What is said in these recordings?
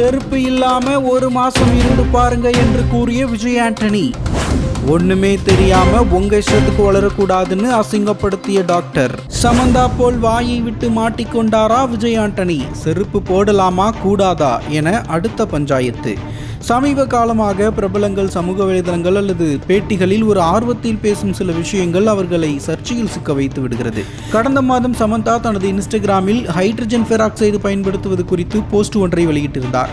செருப்பு இல்லாம ஒரு மாசம் இருந்து பாருங்க என்று கூறிய விஜய் ஆண்டனி. ஒண்ணுமே தெரியாம உங்க இஷ்டத்துக்கு வளரக்கூடாதுன்னு அசிங்கப்படுத்திய டாக்டர். சமந்தா போல் வாயை விட்டு மாட்டிக்கொண்டாரா விஜய் ஆண்டனி? செருப்பு போடலாமா கூடாதா? என அடுத்த பஞ்சாயத்து. சமீப காலமாக பிரபலங்கள் சமூக வலைதளங்கள் அல்லது பேட்டிகளில் ஒரு ஆர்வத்தில் பேசும் சில விஷயங்கள் அவர்களை சர்ச்சையில் சிக்க வைத்து விடுகிறது. கடந்த மாதம் சமந்தா தனது இன்ஸ்டாகிராமில் ஹைட்ரஜன் பெராக்சைடு பயன்படுத்துவது குறித்து போஸ்ட் ஒன்றை வெளியிட்டிருந்தார்.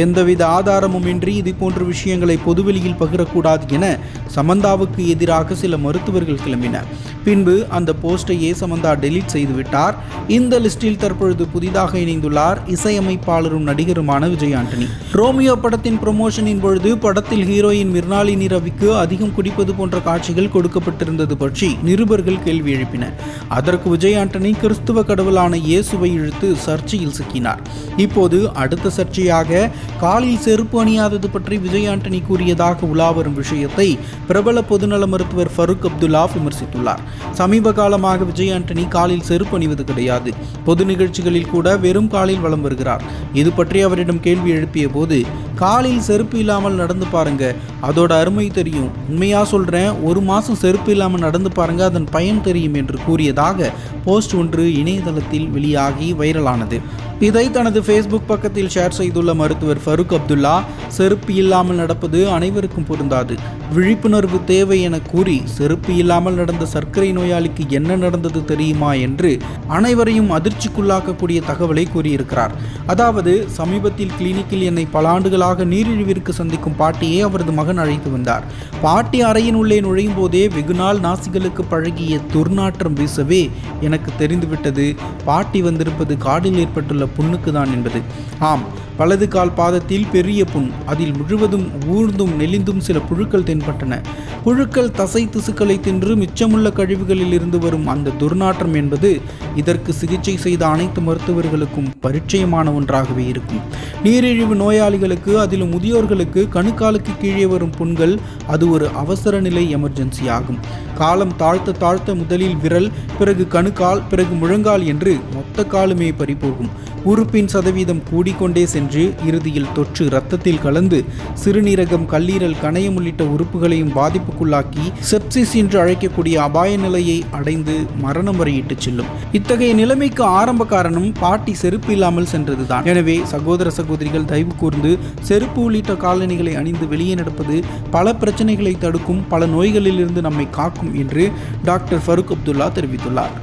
எந்தவித ஆதாரமும் இன்றி இது போன்ற விஷயங்களை பொதுவெளியில் பகிரக்கூடாது என சமந்தாவுக்கு எதிராக சில மருத்துவர்கள் கிளம்பின பின்பு அந்த போஸ்டையே சமந்தா டெலீட் செய்துவிட்டார். இந்த லிஸ்டில் தற்பொழுது புதிதாக இணைந்துள்ளார் இசையமைப்பாளரும் நடிகருமான விஜய் ஆண்டனி. ரோமியோ படத்தின் ப்ரொமோஷனின் பொழுது படத்தில் ஹீரோயின் மிர்னாலினி ரவிக்கு அதிகம் குடிப்பது போன்ற காட்சிகள் கொடுக்கப்பட்டிருந்தது பற்றி நிருபர்கள் கேள்வி எழுப்பினர். அதற்கு விஜய் ஆண்டனி கிறிஸ்துவ கடவுளான இயேசுவை இழுத்து சர்ச்சையில் சிக்கினார். இப்போது அடுத்த சர்ச்சையாக காலில் செருப்பு அணியாதது பற்றி விஜய் ஆண்டனி கூறியதாக உலாவரும் விஷயத்தை பிரபல பொதுநல மருத்துவர் ஃபருக் அப்துல்லா விமர்சித்துள்ளார். சமீப காலமாக விஜய் ஆண்டனி காலில் செருப்பு அணிவது கிடையாது. பொது நிகழ்ச்சிகளில் கூட வெறும் காலில் வலம் வருகிறார். இது பற்றி அவரிடம் கேள்வி எழுப்பிய போது காலில் செருப்பு இல்லாமல் நடந்து பாருங்க. அதோட அருமை தெரியும். உண்மையாக சொல்கிறேன் ஒரு மாதம் செருப்பு இல்லாமல் நடந்து பாருங்க அதன் பயன் தெரியும் என்று கூறியதாக போஸ்ட் ஒன்று இணையதளத்தில் வெளியாகி வைரலானது. இதை தனது ஃபேஸ்புக் பக்கத்தில் ஷேர் செய்துள்ள மருத்துவர் ஃபருக் அப்துல்லா செருப்பு இல்லாமல் நடப்பது அனைவருக்கும் பொருந்தாது. விழிப்புணர்வு தேவை என கூறி செருப்பு இல்லாமல் நடந்த சர்க்கரை நோயாளிக்கு என்ன நடந்தது தெரியுமா? என்று அனைவரையும் அதிர்ச்சிக்குள்ளாக்கக்கூடிய தகவலை கூறியிருக்கிறார். அதாவது சமீபத்தில் கிளினிக்கில் என்னை பல ஆண்டுகளாக நீரிழிவிற்கு சந்திக்கும் பாட்டியை அவரது மகன் அழைத்து வந்தார். பாட்டி அறையின் உள்ளே நுழையும் போதே வெகுநாள் நாசிகளுக்கு பழகிய துர்நாற்றம் வீசவே எனக்கு தெரிந்துவிட்டது. பாட்டி வந்திருப்பது காடில் ஏற்பட்டுள்ள புண்ணுக்கு தான் என்பது. ஆம் வலது கால் பாதத்தில் பெரிய புண். அதில் முழுவதும் ஊர்ந்தும் நெளிந்தும் சில புழுக்கள் தென்பட்டன. புழுக்கள் தசை திசுக்களை தின்று மிச்சமுள்ள கழிவுகளில் இருந்து வரும் அந்த துர்நாற்றம் என்பது இதற்கு சிகிச்சை செய்த அனைத்து மருத்துவர்களுக்கும் பரிச்சயமான ஒன்றாகவே இருக்கும். நீரிழிவு நோயாளிகளுக்கு அதிலும் முதியோர்களுக்கு கணுக்காலுக்கு கீழே வரும் புண்கள் அது ஒரு அவசர நிலை எமர்ஜென்சி ஆகும். காலம் தாழ்த்த தாழ்த்த முதலில் விரல் பிறகு கணுக்கால் பிறகு முழங்கால் என்று மொத்த காலுமே பறிபோகும். உறுப்பின் சதவீதம் கூடிக்கொண்டே சென்று இறுதியில் தொற்று இரத்தத்தில் கலந்து சிறுநீரகம் கல்லீரல் கணையம் உள்ளிட்ட உறுப்புகளையும் பாதிப்புக்குள்ளாக்கி செப்சிஸ் என்று அழைக்கக்கூடிய அபாய நிலையை அடைந்து மரணம் வரை இட்டுச் செல்லும். இத்தகைய நிலைமைக்கு ஆரம்ப காரணம் பாட்டி செருப்பு இல்லாமல் சென்றதுதான். எனவே சகோதர சகோதரிகள் தயவு கூர்ந்து செருப்பு உள்ளிட்ட காலணிகளை அணிந்து வெளியே நடப்பது பல பிரச்சனைகளை தடுக்கும் பல நோய்களிலிருந்து நம்மை காக்கும் என்று டாக்டர் ஃபருக் அப்துல்லா தெரிவித்துள்ளார்.